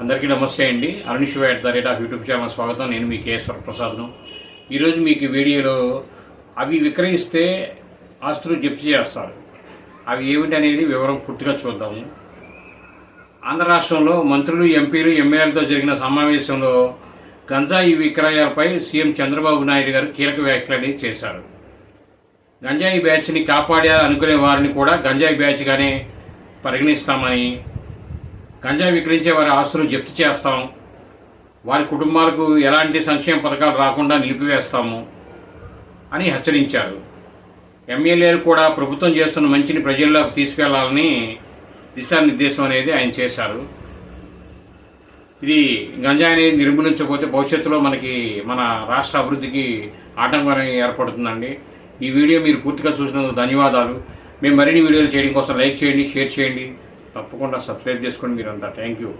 అందరికీ నమస్తే అండి. Arun Siva at the rate of YouTube channel స్వాగతం. నేను మీ కేఎస్వర ప్రసాద్ను ఈరోజు మీకు వీడియోలో అవి విక్రయిస్తే ఆస్తులు జప్తు చేస్తారు. అవి ఏమిటి అనేది వివరం పూర్తిగా చూద్దాము. ఆంధ్ర రాష్ట్రంలో మంత్రులు ఎంపీలు ఎమ్మెల్యేలతో జరిగిన సమావేశంలో గంజాయి విక్రయాలపై సీఎం చంద్రబాబు నాయుడు గారు కీలక వ్యాఖ్యలు చేశారు. గంజాయి బ్యాచ్ని కాపాడాలనుకునే వారిని కూడా గంజాయి బ్యాచ్గానే పరిగణిస్తామని గంజాయి విక్రయించే వారి ఆస్తులు జప్తు చేస్తాం వారి కుటుంబాలకు ఎలాంటి సంక్షేమ పథకాలు రాకుండా నిలిపివేస్తాము అని హెచ్చరించారు. ఎమ్మెల్యేలు కూడా ప్రభుత్వం చేస్తున్న మంచిని ప్రజల్లోకి తీసుకెళ్ళాలని దిశానిర్దేశం అనేది ఆయన చేశారు. ఇది గంజాయిని నిర్మూలించకపోతే భవిష్యత్తులో మనకి మన రాష్ట్ర అభివృద్ధికి ఆటంకం ఏర్పడుతుందండి. ఈ వీడియో మీరు పూర్తిగా చూసినందుకు ధన్యవాదాలు. మేము మరిన్ని వీడియోలు చేయడం కోసం లైక్ చేయండి షేర్ చేయండి. తప్పకుండా సబ్స్క్రైబ్ చేసుకోండి మీరంతా. Thank you